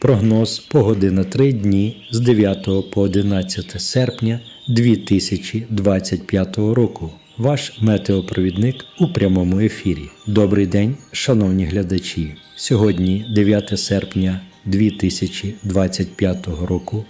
Прогноз погоди на три дні з 9 по 11 серпня 2025 року. Ваш метеопровідник у прямому ефірі. Добрий день, шановні глядачі. Сьогодні, 9 серпня 2025 року,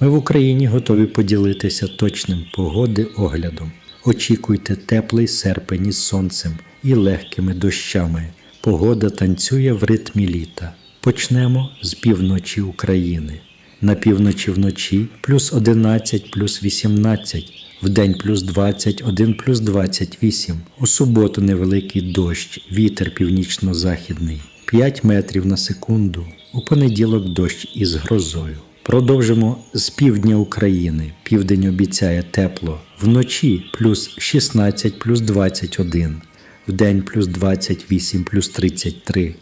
ми в Україні готові поділитися точним погоди оглядом. Очікуйте теплий серпень із сонцем і легкими дощами. Погода танцює в ритмі літа. Почнемо з півночі України. На півночі вночі плюс 11 плюс 18, вдень плюс 21 плюс 28. У суботу невеликий дощ, вітер північно-західний 5 метрів на секунду. У понеділок дощ із грозою. Продовжимо з півдня України. Південь обіцяє тепло. Вночі плюс 16 плюс 21, вдень плюс 28 плюс 33.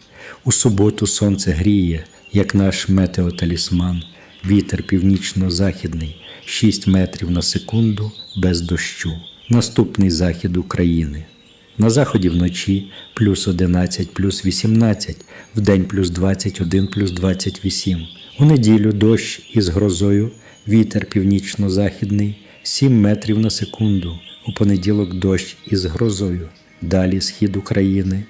У суботу сонце гріє, як наш метеоталісман. Вітер північно-західний 6 метрів на секунду без дощу. Наступний захід України. На заході вночі плюс 11 плюс 18, вдень плюс 21 плюс 28. У неділю дощ із грозою, вітер північно-західний 7 метрів на секунду. У понеділок дощ із грозою. Далі схід України.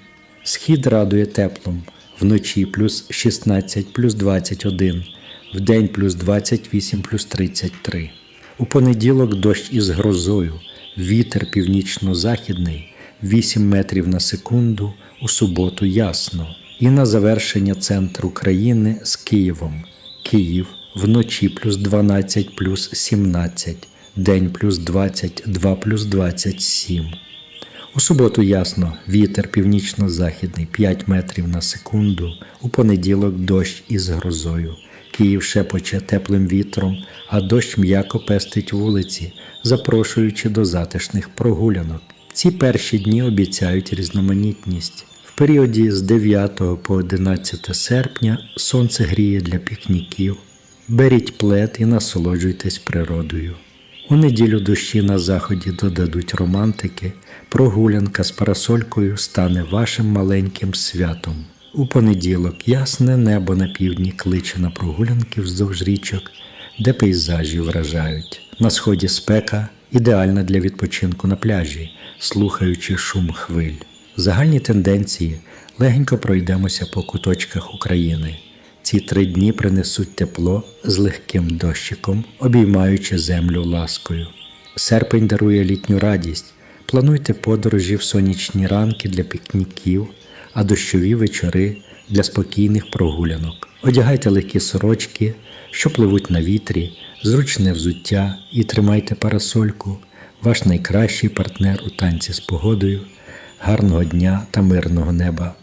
Схід радує теплом. Вночі плюс 16 плюс 21, вдень плюс 28 плюс 33. У понеділок дощ із грозою, вітер північно-західний 8 метрів на секунду, у суботу ясно. І на завершення центр України з Києвом. Київ вночі плюс 12 плюс 17, день плюс 22 плюс 27. У суботу ясно, вітер північно-західний 5 метрів на секунду, у понеділок дощ із грозою. Київ шепоче теплим вітром, а дощ м'яко пестить вулиці, запрошуючи до затишних прогулянок. Ці перші дні обіцяють різноманітність. В періоді з 9 по 11 серпня сонце гріє для пікніків. Беріть плед і насолоджуйтесь природою. У неділю дощі на заході додадуть романтики, прогулянка з парасолькою стане вашим маленьким святом. У понеділок ясне небо на півдні кличе на прогулянки вздовж річок, де пейзажі вражають. На сході спека ідеальна для відпочинку на пляжі, слухаючи шум хвиль. Загальні тенденції легенько пройдемося по куточках України. Ці три дні принесуть тепло з легким дощиком, обіймаючи землю ласкою. Серпень дарує літню радість. Плануйте подорожі в сонячні ранки для пікніків, а дощові вечори для спокійних прогулянок. Одягайте легкі сорочки, що пливуть на вітрі, зручне взуття і тримайте парасольку, ваш найкращий партнер у танці з погодою. Гарного дня та мирного неба